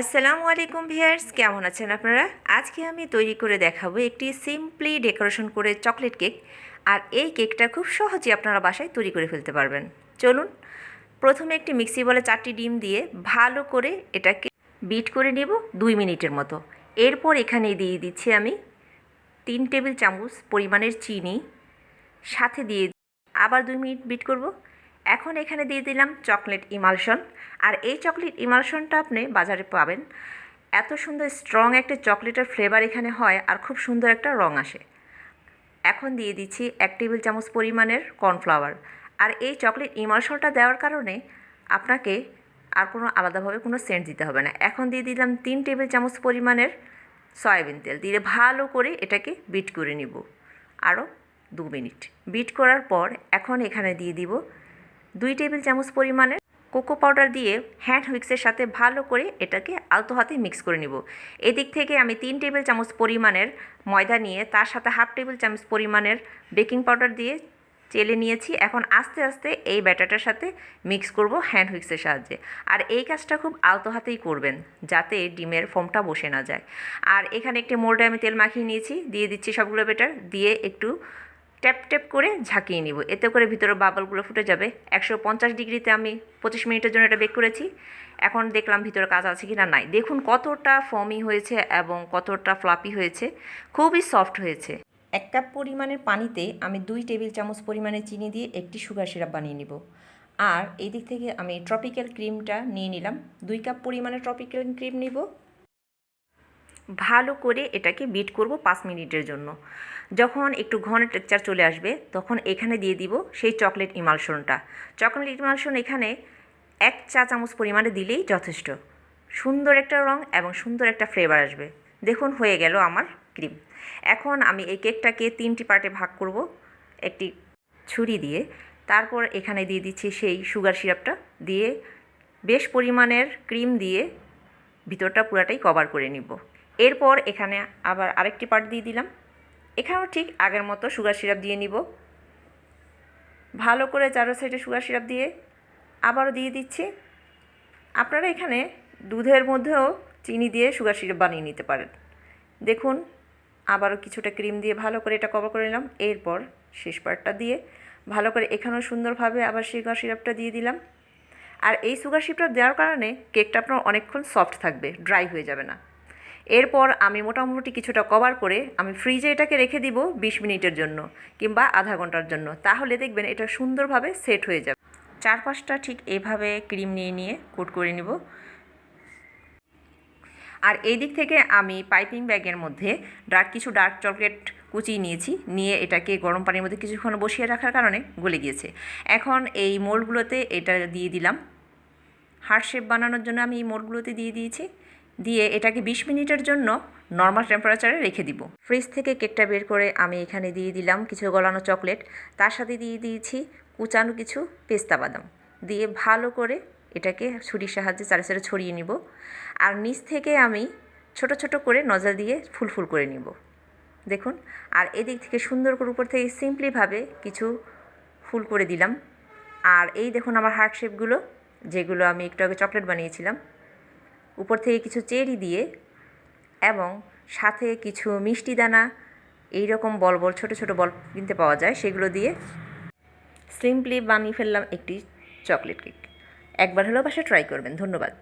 আসসালামু আলাইকুম ভিয়ার্স কেমন আছেন আপনারা? আজকে আমি তৈরি করে দেখাবো একটি সিম্পলি ডেকোরেশন করে চকলেট কেক, আর এই কেকটা খুব সহজেই আপনারা বাসায় তৈরি করে ফেলতে পারবেন। চলুন, প্রথমে একটি মিক্সি বলে চারটি ডিম দিয়ে ভালো করে এটাকে বিট করে নেব দুই মিনিটের মতো। এরপর এখানে দিয়ে দিচ্ছি আমি তিন টেবিল চামচ পরিমাণের চিনি, সাথে দিয়ে আবার দুই মিনিট বিট করব। এখন এখানে দিয়ে দিলাম চকলেট ইমালশন। আর এই চকলেট ইমালশনটা আপনি বাজারে পাবেন। এত সুন্দর স্ট্রং একটা চকলেটের ফ্লেভার এখানে হয় আর খুব সুন্দর একটা রং আসে। এখন দিয়ে দিচ্ছি এক টেবিল চামচ পরিমাণের কর্নফ্লাওয়ার আর এই চকলেট ইমালশনটা দেওয়ার কারণে আপনাকে আর কোনো আলাদাভাবে কোনো সেন্ট দিতে হবে না। এখন দিয়ে দিলাম তিন টেবিল চামচ পরিমাণের সয়াবিন তেল। দিয়ে ভালো করে এটাকে বিট করে নিব। আরও দু মিনিট। বিট করার পর এখন এখানে দিয়ে দিব দুই টেবিল চামচ পরিমাণের কোকো পাউডার দিয়ে হ্যান্ড হুইক্সের সাথে ভালো করে এটাকে আলতো হাতে মিক্স করে নিব। এদিক থেকে আমি তিন টেবিল চামচ পরিমাণের ময়দা নিয়ে তার সাথে হাফ টেবিল চামচ পরিমাণের বেকিং পাউডার দিয়ে চেলে নিয়েছি। এখন আস্তে আস্তে এই ব্যাটারটার সাথে মিক্স করব হ্যান্ড হুইক্সের সাহায্যে। আর এই কাজটা খুব আলতো হাতেই করবেন, যাতে ডিমের ফোমটা বসে না যায়। আর এখানে একটি মোল্ডে আমি তেল মাখিয়ে নিয়েছি, দিয়ে দিচ্ছি সবগুলো ব্যাটার, দিয়ে একটু ট্যাপ ট্যাপ করে ঝাঁকিয়ে নিব। এতে করে ভিতরে বাবলগুলো ফুটে যাবে। একশো পঞ্চাশ ডিগ্রিতে আমি পঁচিশ মিনিটের জন্য এটা বেক করেছি। এখন দেখলাম ভিতরে কাজ আছে কি না নাই। দেখুন কতটা ফমি হয়েছে এবং কতটা ফ্লাপি হয়েছে। খুবই সফট হয়েছে। এক কাপ পরিমাণের পানিতে আমি দুই টেবিল চামচ পরিমাণে চিনি দিয়ে একটি সুগার সিরাপ বানিয়ে নিব। আর এই দিক থেকে আমি ট্রপিক্যাল ক্রিমটা নিয়ে নিলাম। দুই কাপ পরিমাণে ট্রপিক্যাল ক্রিম নিব। ভালো করে এটাকে বিট করব পাঁচ মিনিটের জন্য। যখন একটু ঘন টেক্সচার চলে আসবে, তখন এখানে দিয়ে দিব সেই চকলেট ইমালশনটা চকলেট ইমালশন এখানে এক চা চামচ পরিমাণে দিলেই যথেষ্ট। সুন্দর একটা রং এবং সুন্দর একটা ফ্লেভার আসবে। দেখুন, হয়ে গেল আমার ক্রিম এখন আমি এই কেকটাকে তিনটি পার্টে ভাগ করব। একটি ছুরি দিয়ে। তারপর এখানে দিয়ে দিচ্ছি সেই সুগার সিরাপটা দিয়ে বেশ পরিমাণের ক্রিম দিয়ে ভিতরটা পুরাটাই কভার করে নিব। এরপর এখানে আবার আরেকটি পার্ট দিয়ে দিলাম। এখানেও ঠিক আগের মতো সুগার সিরাপ দিয়ে নিব। ভালো করে চারো সাইডে সুগার সিরাপ দিয়ে আবারও দিয়ে দিচ্ছি। আপনারা এখানে দুধের মধ্যেও চিনি দিয়ে সুগার সিরাপ বানিয়ে নিতে পারেন। দেখুন, আবারও কিছুটা ক্রিম দিয়ে ভালো করে এটা কভার করে নিলাম। এরপর শেষ পার্টটা দিয়ে ভালো করে এখানেও সুন্দরভাবে আবার সুগার সিরাপটা দিয়ে দিলাম। আর এই সুগার সিরাপটা দেওয়ার কারণে কেকটা আপনার অনেকক্ষণ সফট থাকবে ড্রাই হয়ে যাবে না। এরপর আমি মোটামুটি কিছুটা কভার করে আমি ফ্রিজে এটাকে রেখে দিব বিশ মিনিটের জন্য কিংবা আধা ঘণ্টার জন্য। তাহলে দেখবেন এটা সুন্দরভাবে সেট হয়ে যাবে। চার পাঁচটা ঠিক এভাবে ক্রিম নিয়ে নিয়ে কোট করে নিব। আর এই দিক থেকে আমি পাইপিং ব্যাগের মধ্যে ডার্ক কিছু ডার্ক চকলেট কুচিয়ে নিয়েছি, নিয়ে এটাকে গরম পানির মধ্যে কিছুক্ষণ বসিয়ে রাখার কারণে গলে গিয়েছে। এখন এই মোল্ডগুলোতে এটা দিয়ে দিলাম। হার্ট শেপ বানানোর জন্য আমি এই মোল্ডগুলোতে দিয়ে দিয়েছি। দিয়ে এটাকে বিশ মিনিটের জন্য নর্মাল টেম্পারেচারে রেখে দিব। ফ্রিজ থেকে কেকটা বের করে আমি এখানে দিয়ে দিলাম কিছু গলানো চকলেট তার সাথে দিয়ে দিয়েছি কুচানো কিছু পেস্তা বাদাম। দিয়ে ভালো করে এটাকে ছুরির সাহায্যে চারে চারে ছড়িয়ে নিব। আর নিচ থেকে আমি ছোট ছোট করে নজল দিয়ে ফুল ফুল করে নিব। দেখুন, আর এদিক থেকে সুন্দর করে উপর থেকে সিম্পলিভাবে কিছু ফুল করে দিলাম। আর এই দেখুন আমার হার্ট শেপগুলো যেগুলো আমি একটু আগে চকলেট বানিয়েছিলাম। উপর থেকে কিছু চেরি দিয়ে এবং সাথে কিছু মিষ্টি দানা এই রকম বল বল, ছোটো ছোটো বল কিনতে পাওয়া যায়, সেগুলো দিয়ে সিম্পলি বানিয়ে ফেললাম একটি চকলেট কেক। একবার হলেও পাশে ট্রাই করবেন। ধন্যবাদ।